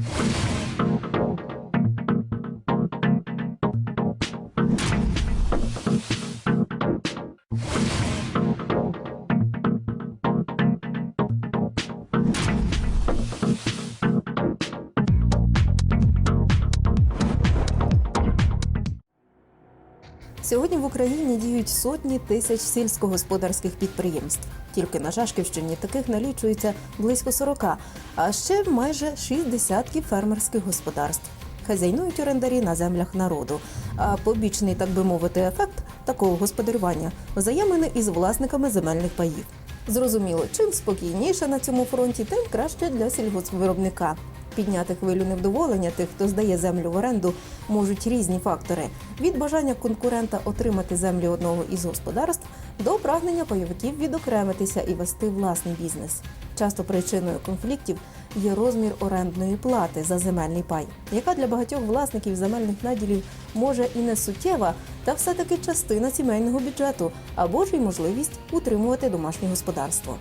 Thank you. Україні діють сотні тисяч сільськогосподарських підприємств. Тільки на Жашківщині таких налічується близько 40, а ще майже 6 десятків фермерських господарств. Хазяйнують орендарі на землях народу. А побічний, так би мовити, ефект такого господарювання взаємини із власниками земельних паїв. Зрозуміло, чим спокійніше на цьому фронті, тим краще для сільгоспвиробника. Підняти хвилю невдоволення тих, хто здає землю в оренду, можуть різні фактори: від бажання конкурента отримати землі одного із господарств до прагнення пайовиків відокремитися і вести власний бізнес. Часто причиною конфліктів є розмір орендної плати за земельний пай, яка для багатьох власників земельних наділів може і не суттєва, та все-таки частина сімейного бюджету або ж і можливість утримувати домашнє господарство.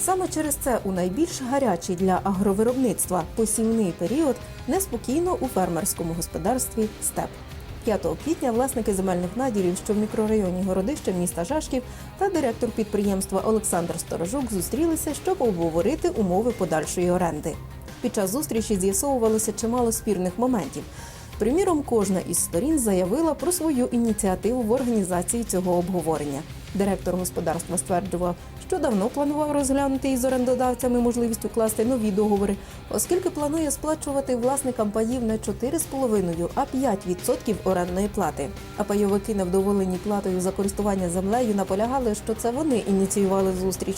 Саме через це у найбільш гарячий для агровиробництва посівний період неспокійно у фермерському господарстві степ. 5 квітня власники земельних наділів, що в мікрорайоні Городища міста Жашків та директор підприємства Олександр Сторожук зустрілися, щоб обговорити умови подальшої оренди. Під час зустрічі з'ясовувалося чимало спірних моментів. Приміром, кожна із сторін заявила про свою ініціативу в організації цього обговорення. Директор господарства стверджував, що давно планував розглянути із орендодавцями можливість укласти нові договори, оскільки планує сплачувати власникам паїв не 4,5, а 5% орендної плати. А пайовики, невдоволені платою за користування землею, наполягали, що це вони ініціювали зустріч.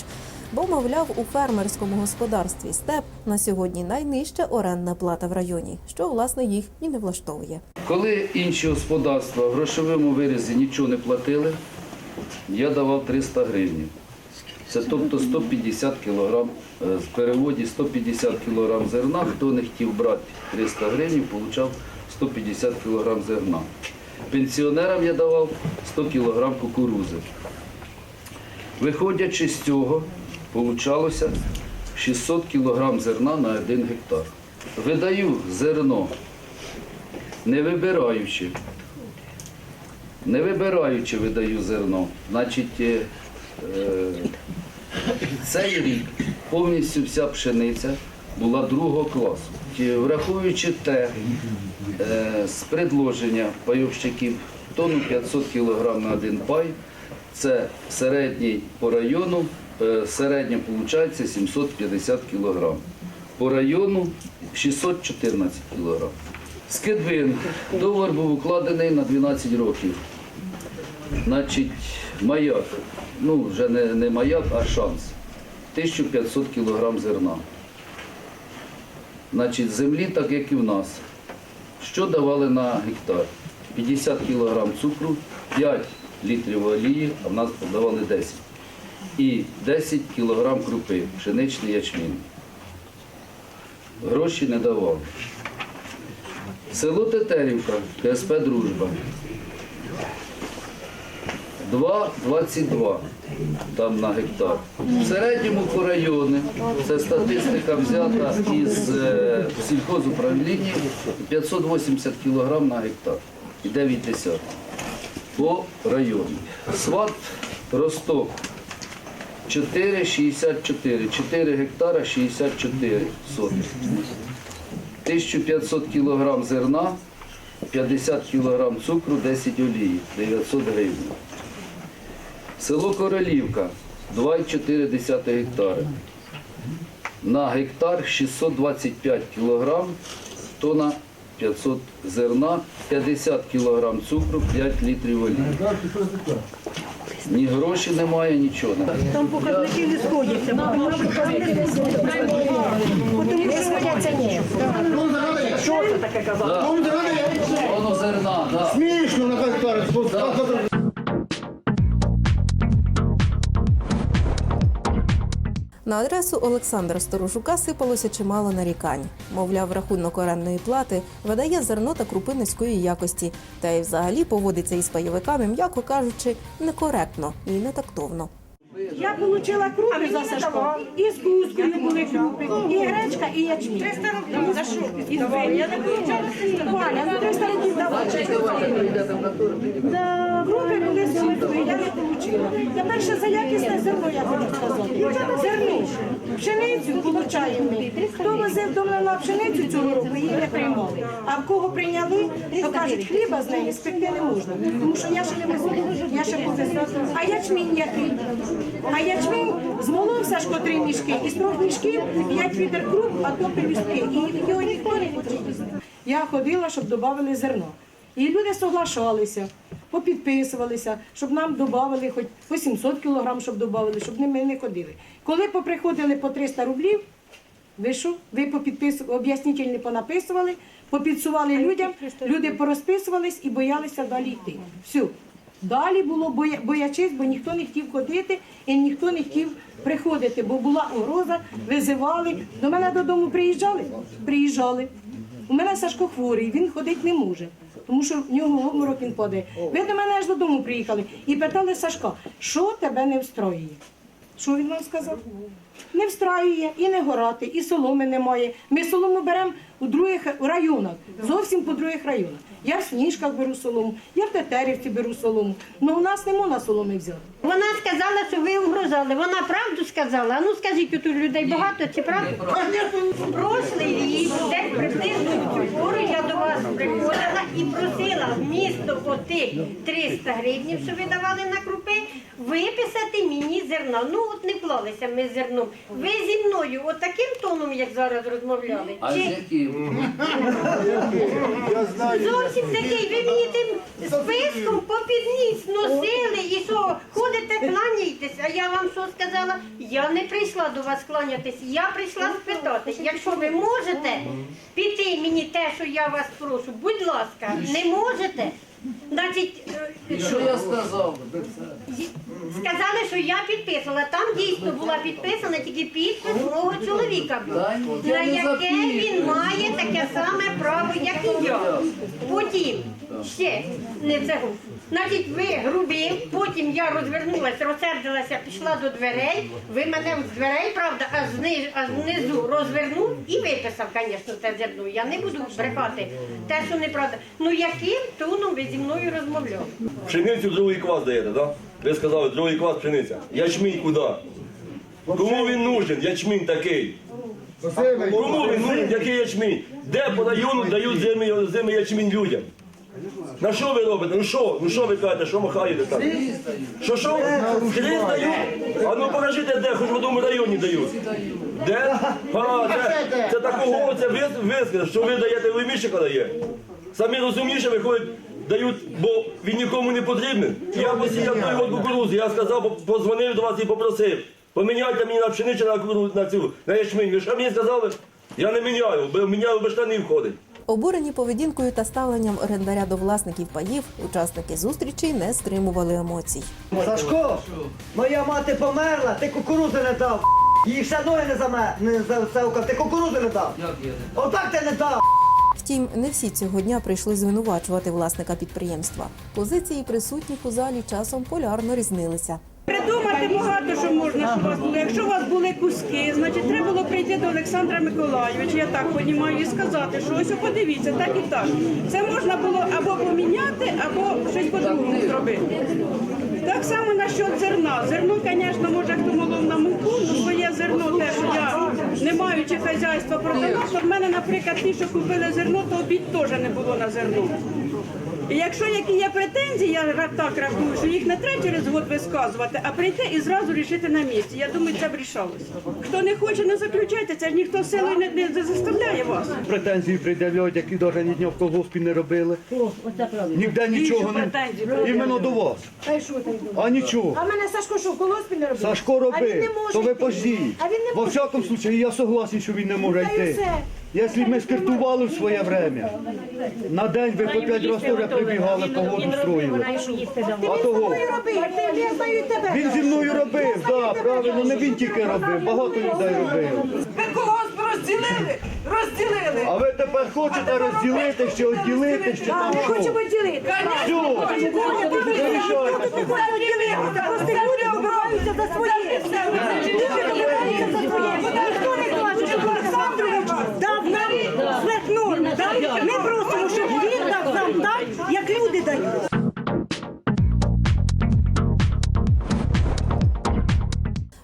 Бо, мовляв, у фермерському господарстві степ на сьогодні найнижча орендна плата в районі, що власне їх і не влаштовує. Коли інші господарства в грошовому вирізі нічого не платили, я давав 300 гривень. Це тобто 150 кг, в переводі 150 кг зерна. Хто не хотів брати 300 гривень, отримав 150 кг зерна. Пенсіонерам я давав 100 кг кукурузи. Виходячи з цього, получалося 600 кг зерна на 1 гектар. Видаю зерно, не вибираючи. Не вибираючи видаю зерно. Значить, е, е, цей рік повністю вся пшениця була другого класу. Ті, Враховуючи те, е, з предложення пайовщиків тонну 500 кг на один пай, це середній по району, е, середньо виходить 750 кг. По району 614 кг. Скидвин. Договор був укладений на 12 років. Значить, маяк, ну вже не, не маяк, а шанс. 1500 кг зерна. Значить, землі, так як і в нас. Що давали на гектар? 50 кг цукру, 5 літрів олії, а в нас давали 10. І 10 кг крупи, пшеничний ячмінь. Гроші не давали. Село Тетерівка, КСП Дружба. 2,22 там на гектар. В середньому по району, це статистика взята із е, сільхозуправління, 580 кг на гектар і 9 десятих по району. Сват Росток 4,64, 4 гектара 64 сотих. 1500 кг зерна, 50 кг цукру, 10 олії, 900 гривень. Село Королівка, 2,4 гектари. На гектар 625 кг, тонна 500 зерна, 50 кг цукру, 5 літрів олії. Ні грошей немає, нічого немає. Там показники не сходяться, бо що Тому що сходяться. Що це таке казати? Воно зерна. Смішно на гектар. На адресу Олександра Сторожука сипалося чимало нарікань. Мовляв, рахунок орендної плати видає зерно та крупи низької якості, та й взагалі поводиться із пайовиками, м'яко кажучи, некоректно і нетактовно. Я отримала крупи за Сашко. І з кускою були крупи, і гречка, і ячмінь. 300 рублів. За що? І. Я не получала 300 Валя, ну 300 рублів давай. Да, були з солодкою, я не отримала. Тепер ще за якісне зерно, я хочу сказати. Зерно. Пшеницю получаємо. Хто возив до мене пшеницю цього року, її не приймали. А в кого прийняли, то кажуть, хліба з неї спекти не можна. Тому що я ще не возила, я ще повезла. А ячмінь який? А ячмінь змолов Сашко три мішки, і з трьох мішків п'ять відер круп, а то пелюстки. І його ніхто не хоче. Я ходила, щоб додали зерно. І люди соглашалися, попідписувалися, щоб нам додали хоч по 700 кілограм, щоб додали, щоб ми не ходили. Коли поприходили по 300 рублів, ви що? Ви попідписували, об'яснітельні понаписували, попідсували людям, люди порозписувались і боялися далі йти. Все. Далі було боя, боячись, бо ніхто не хотів ходити і ніхто не хотів приходити, бо була угроза, визивали. До мене додому приїжджали? Приїжджали. У мене Сашко хворий, він ходити не може, тому що в нього в обморок він падає. Ви до мене аж додому приїхали і питали Сашка, що тебе не встроює? Що він вам сказав? Не встраює і не горати, і соломи немає. Ми солому беремо у других районах, зовсім по других районах. Я в Сніжках беру солому, я в Тетерівці беру солому. Ну у нас не можна соломи взяти. Вона сказала, що ви угрожали. Вона правду сказала. А ну скажіть, тут людей багато чи правда? Прошлий рік, десь приблизно в цю пору я до вас просила вмісто отих 300 гривнів, що ви давали на крупи, виписати мені зерна. Ну от не клалися ми з зерном. Ви зі мною от таким тоном, як зараз розмовляли, А з чи яким? зовсім такий, ви мені тим списком попід ніс носили і що, ходите, кланяєтесь, а я вам що сказала? Я не прийшла до вас кланятись, я прийшла спитати, якщо ви можете піти мені те, що я вас прошу, будь ласка, не можете, значить, е, Що я сказав? сказали, що я підписала. Там дійсно була підписана тільки підпис мого чоловіка був, Та ні, я на не яке він має таке саме право, як і я. Потім ще не це. Значить, ви грубив, потім я розвернулася, розсердилася, пішла до дверей. Ви мене з дверей, правда, аж, зниж, аж внизу розвернув і виписав, звісно, те зерно. Я не буду брехати те, що неправда. Ну яким тоном ви зі мною розмовляли? Пшеницю другий квас даєте, так? Ви сказали, другий квас пшениця. Ячмінь куди? Кому він нужен? Ячмінь такий. Кому він нужен? Який ячмінь? Де по району дають зими, зими ячмінь людям? На що ви робите? Ну що? Ну що ви кажете? Що махаєте там? Що що? Скрізь дають? А ну покажіть, де, хоч в одному районі дають. Де? А, це, це такого це ви, ви, що ви даєте, ви мішика дає. Самі розумніші виходять, дають, бо він нікому не потрібен. Я посіяв той от кукурудзу, я сказав, по- позвонив до вас і попросив. Поміняйте мені на пшеницю на кукурудзу, на цю, на ячмінь. Ви що мені сказали? Я не міняю, бо міняю без штани входить. Обурені поведінкою та ставленням орендаря до власників паїв, учасники зустрічей не стримували емоцій. Сашко, моя мати померла, ти кукурузи не дав. Їй ще ноги не заме, не завкав, ти кукурузи не дав. Як я не Отак ти не дав. Втім, не всі цього дня прийшли звинувачувати власника підприємства. Позиції присутніх у залі часом полярно різнилися. Придумати багато що можна, що у вас було. Якщо у вас були куски, значить треба було прийти до Олександра Миколайовича, я так розумію, і сказати, що ось подивіться, так і так. Це можна було або поміняти, або щось по-другому зробити. Так само насчет зерна. Зерно, звісно, може хто молов на муку, але своє зерно те, що я не маючи хазяйства продала, то в мене, наприклад, ті, що купили зерно, то обід теж не було на зерно. І якщо які є претензії, я так рахую, що їх не треба через год висказувати, а прийти і зразу рішити на місці. Я думаю, це б рішалося. Хто не хоче, не заключайте, це ж ніхто силою не, не заставляє вас. претензії пред'являють, які навіть ні дня в колгоспі не робили. Ніде нічого не претензії іменно до вас. Та й що там? А нічого. А мене Сашко що, в колоспі не робив? Сашко А він робив, не може то ви йти. пождіть. А він не Во може. всякому случаю, я согласен, що він не може Та й йти. все. Якщо ми скартували в своє время, на день ви по п'ять разів теж прибігали, погоду строїли. А того. Він зі мною робив, так, правильно, не він тільки робив, багато людей робив. Ви колгосп розділили, розділили. А ви тепер хочете розділити, чи відділити, чи там Ми що? хочемо ділити. Все, ви рішайте. Просто люди обираються за своє. Люди обираються за своє. Ніхто не каже, що Олександрович дав нам сверхнорму. да? Ми просимо, щоб він дав нам так, як люди дають.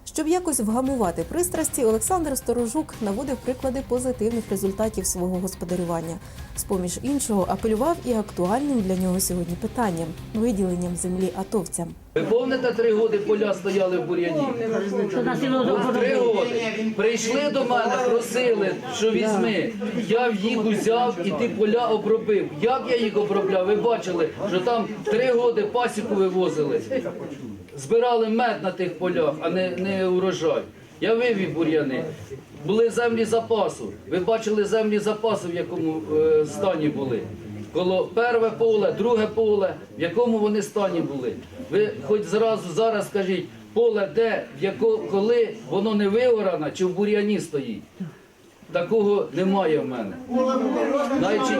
Щоб якось вгамувати пристрасті, Олександр Сторожук наводив приклади позитивних результатів свого господарювання. З поміж іншого апелював і актуальним для нього сьогодні питанням виділенням землі атовцям. Ви пам'ятаєте, три роки поля стояли в бур'яні? Три роки. Прийшли до мене, просили, що візьми. Я їх узяв і ті поля обробив. Як я їх обробляв? Ви бачили, що там три роки пасіку вивозили. Збирали мед на тих полях, а не, не урожай. Я вивів бур'яни. Були землі запасу. Ви бачили землі запасу, в якому е, стані були. Коло перше поле, друге поле, в якому вони стані були. Ви хоч зразу зараз скажіть, поле де, в яко, коли воно не виорано чи в бур'яні стоїть. Такого немає в мене. Значить,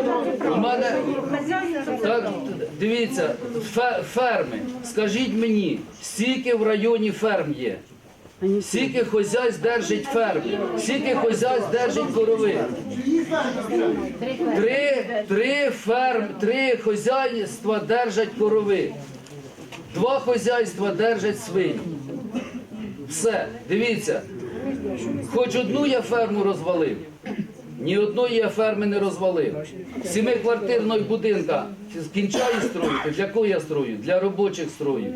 у мене так, дивіться, фе- ферми. Скажіть мені, скільки в районі ферм є? Скільки хозяйств держить ферм? Скільки хозяйств держить корови? Три, три ферм, три хозяйства держать корови. Два хозяйства держать свині. Все, дивіться. Хоч одну я ферму розвалив. Ні одної ферми не розвалив. Сімиквартирної будинка кінчаю строїти. Для кого я строю? Для робочих строю.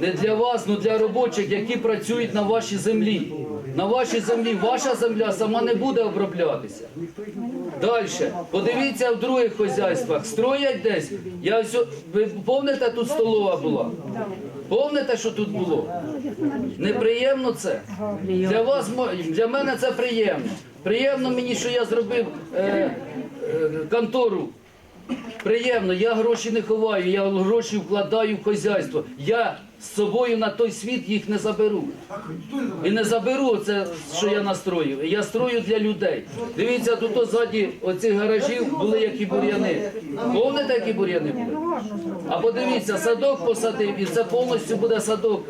Не для вас, але для робочих, які працюють на вашій землі. На вашій землі ваша земля сама не буде оброблятися. Далі. Подивіться в других хозяйствах. Строять десь. Я ось, ви пам'ятаєте, тут столова була? Пам'ятаєте, що тут було? Неприємно це? Для вас, для мене це приємно. Приємно мені, що я зробив е, е, контору. Приємно, я гроші не ховаю, я гроші вкладаю в хазяйство. Я з собою на той світ їх не заберу. І не заберу це, що я настрою. Я строю для людей. Дивіться, тут ззаді оцих гаражів були які бур'яни. Помните, які бур'яни були? А подивіться, садок посадив, і це повністю буде садок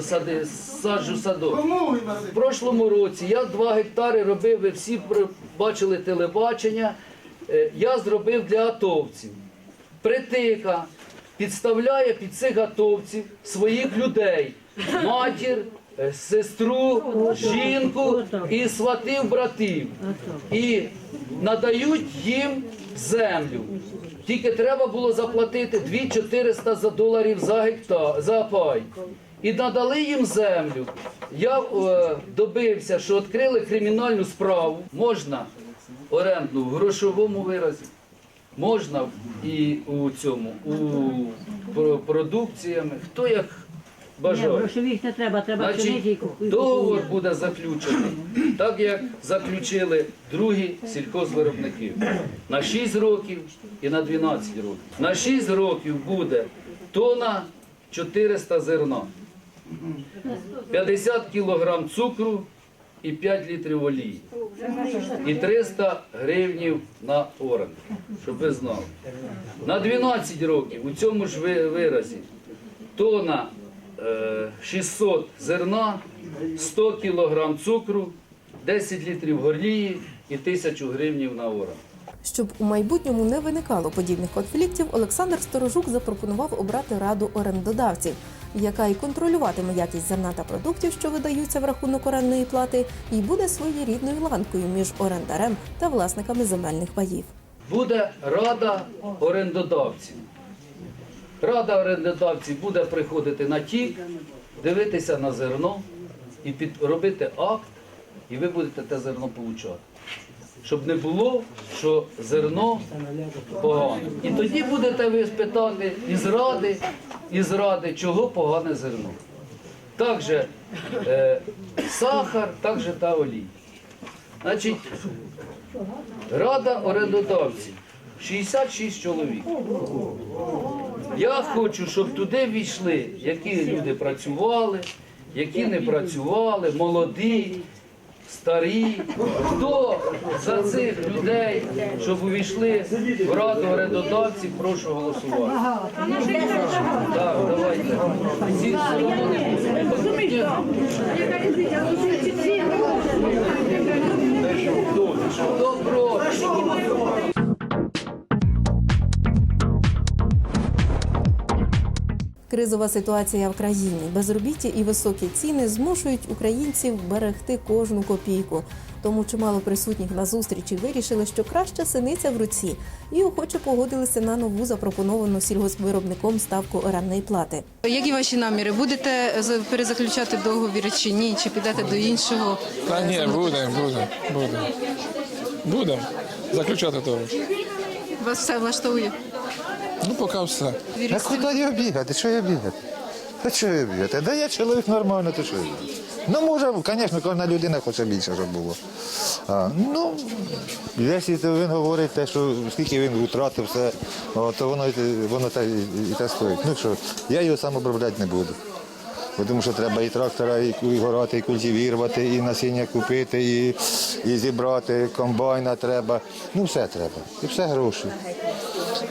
сади, саджу садок. В прошлому році я 2 гектари робив, ви всі бачили телебачення. Е, Я зробив для атовців. Притика підставляє під цих атовців своїх людей, матір, е, сестру, жінку і сватів братів. І надають їм землю. Тільки треба було заплатити 2400 за доларів за гектар, за пай. І надали їм землю. Я е, добився, що відкрили кримінальну справу. Можна оренду в грошовому виразі. Можна і у цьому, у продукціями, хто як Ні, бажає. грошових не треба, треба і Значить, договор буде заключений, так як заключили другі сільхозвиробники. На 6 років і на 12 років. На 6 років буде тона 400 зерна, 50 кілограм цукру і 5 літрів олії. І 300 гривнів на оренду, щоб ви знали. На 12 років у цьому ж ви- виразі тона е, 600 зерна, 100 кілограм цукру, 10 літрів горлії і 1000 гривнів на оренду. Щоб у майбутньому не виникало подібних конфліктів, Олександр Сторожук запропонував обрати раду орендодавців, яка і контролюватиме якість зерна та продуктів, що видаються в рахунок орендної плати, і буде своєрідною ланкою між орендарем та власниками земельних паїв. Буде рада орендодавців. Рада орендодавців буде приходити на тік, дивитися на зерно і під, робити акт, і ви будете те зерно получати. Щоб не було, що зерно погане. І тоді будете ви спитати із ради, із ради, чого погане зерно. Також е, сахар, також та олій. Значить, Рада орендодавців 66 чоловік. Я хочу, щоб туди війшли, які люди працювали, які не працювали, молоді, старі. Хто за цих людей, щоб увійшли в раду орендодавців, прошу голосувати. Так, давайте. Всі Хто проти? Кризова ситуація в країні, безробіття і високі ціни змушують українців берегти кожну копійку. Тому чимало присутніх на зустрічі вирішили, що краща синиця в руці, і охоче погодилися на нову запропоновану сільгоспвиробником ставку орендної плати. Які ваші наміри? Будете перезаключати договір чи ні? Чи підете до іншого? Та ні, будемо, будемо, будемо. Будемо заключати договір. Вас все влаштовує? Ну, поки все. А куди я бігати? Що я бігати? Та що я бігати? Да я чоловік нормально, то що я бігати? Ну, може, звісно, кожна людина хоче більше, щоб було. А, ну, якщо він говорить те, що скільки він втратив все, о, то воно, і- воно та, і, і те стоїть. Ну що, я його сам обробляти не буду. Бо Тому що треба і трактора, і, і горати, і культивірувати, і насіння купити, і, і зібрати, комбайна треба. Ну, все треба. І все гроші.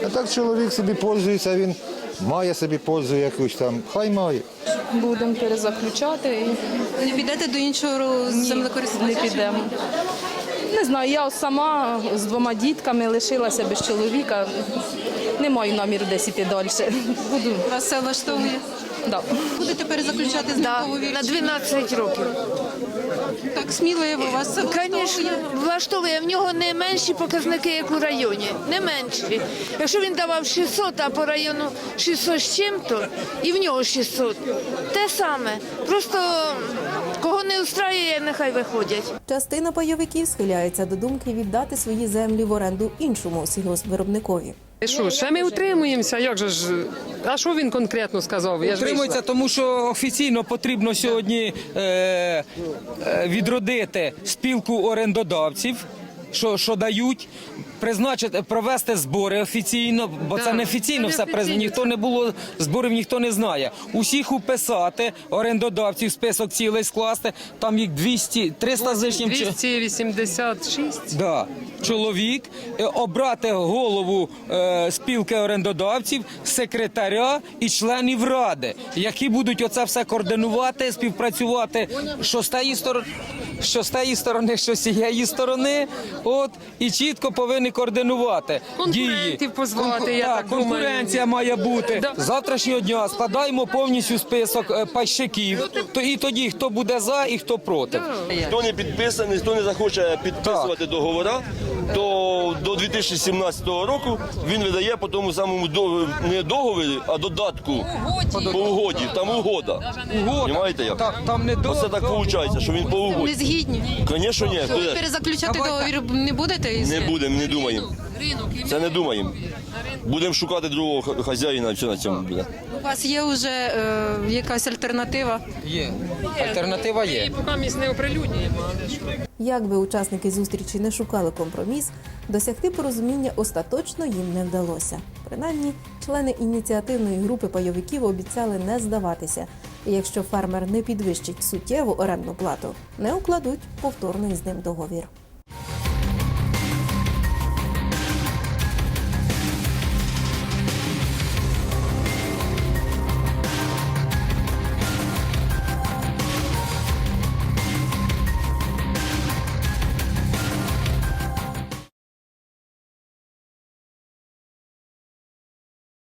А так чоловік собі пользується, він має собі пользу якусь там, хай має. Будемо перезаключати. Не підете до іншого землекористування? Не підемо. Не знаю, я сама з двома дітками лишилася без чоловіка. Не маю наміру десь іти далі. Буду. Вас все влаштовує? Да. Будете перезаключати з договір? На 12 років. Так сміливо, вас влаштовує? Звісно, влаштовує. В нього не менші показники, як у районі. Не менші. Якщо він давав 600, а по району 600 з чим-то, і в нього 600. Те саме. Просто кого не устраює, нехай виходять. Частина пайовиків схиляється до думки віддати свої землі в оренду іншому сільгоспвиробникові. Що, ще ми утримуємося? Як же ж? А що він конкретно сказав? Я Утримується, тому що офіційно потрібно сьогодні е, е, відродити спілку орендодавців, що, що дають. Призначити провести збори офіційно, бо це не офіційно все приз- ніхто не було зборів, ніхто не знає. Усіх уписати орендодавців, список цілий скласти. Там їх 200, 300 з лишнім. чи- 286. Да. Чоловік е, обрати голову е, спілки орендодавців, секретаря і членів ради, які будуть оце все координувати, співпрацювати, що з тієї сторони, що з тієї сторони, що з цієї сторони. От і чітко повинні координувати дії. Позвати, я так думаю. конкуренція має бути. Да. З Завтрашнього дня складаємо повністю список е, пайщиків. То і тоді хто буде за і хто проти. Хто не підписаний, хто не захоче підписувати договори, то до 2017 року він видає по тому самому до- не договорі, а додатку по угоді. Там угода. Угода. Понимаєте як? Так, там не до- Оце так виходить, що він по Не угоді. згідні? Звісно, ні. Ви перезаключати договір не будете? із- Не будемо, не думаємо. Це не думаємо. Будемо шукати другого хазяїна, і все на цьому буде. У вас є вже е, якась альтернатива? Є. Альтернатива є. Поки ми не оприлюднюємо, але що? Як би учасники зустрічі не шукали компроміс, досягти порозуміння остаточно їм не вдалося. Принаймні, члени ініціативної групи пайовиків обіцяли не здаватися. І якщо фермер не підвищить суттєву орендну плату, не укладуть повторний з ним договір.